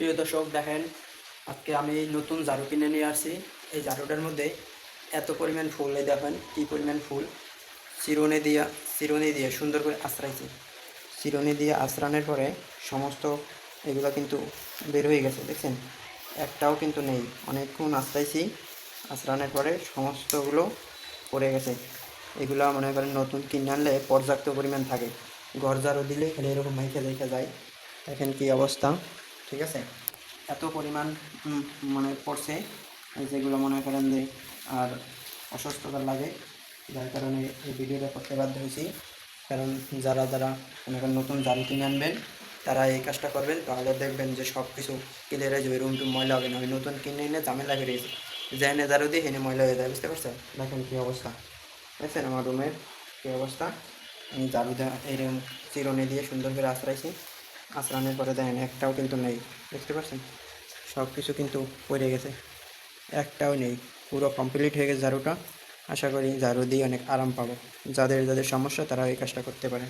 প্রিয় দর্শক, দেখেন, আজকে আমি নতুন ঝাড়ু কিনে নিয়ে আসছি। এই ঝাড়ুটার মধ্যে এত পরিমাণ ফুল, এই দেখেন কী পরিমাণ ফুল। চিরুনি দিয়া, চিরুনি দিয়ে সুন্দর করে আশ্রাইছি চিরুনি দিয়ে আশ্রানোর পরে সমস্ত এগুলো কিন্তু বের হয়ে গেছে, দেখছেন? একটাও কিন্তু নেই। অনেকক্ষণ আশ্রাইছি আশ্রানোর পরে সমস্তগুলো পড়ে গেছে। এগুলো মনে করেন নতুন কিনে আনলে পর্যাপ্ত পরিমাণ থাকে। ঘর ঝাড়ু দিলে খালি এরকম মাইকে দেখে যায়। দেখেন কি অবস্থা। ঠিক আছে? এত পরিমাণ মানে পড়ছে যেগুলো মনে করেন যে আর অসুস্থতা লাগে, যার কারণে এই ভিডিওটা করতে বাধ্য হয়েছি। কারণ যারা যারা মনে করেন নতুন জাল কিনে আনবেন, তারা এই কাজটা করবেন তাহলে দেখবেন যে সব কিছু ক্লিয়ার হয়ে যাবে রুম টুম ময়লা হবে না। আমি নতুন কিনে এনে ঝামেলা বেরিয়েছি যেখানে জারু দিয়ে হেনে ময়লা হয়ে যায়, বুঝতে পারছেন? দেখেন কী অবস্থা। দেখছেন আমার রুমের কী অবস্থা। আমি ঝাড়ু দেওয়া এরকম চিরনে দিয়ে সুন্দর করে আশ্রাইছি আশ্রানোর পরে দেখেন, একটাও কিন্তু নেই। বুঝতে পারছেন সব কিছু কিন্তু পড়ে গেছে। একটাও নেই। পুরো কমপ্লিট হয়ে গেছে ঝাড়ুটা। আশা করি ঝাড়ু দিয়ে অনেক আরাম পাবো। যাদের যাদের সমস্যা তারা এই কাজটা করতে পারে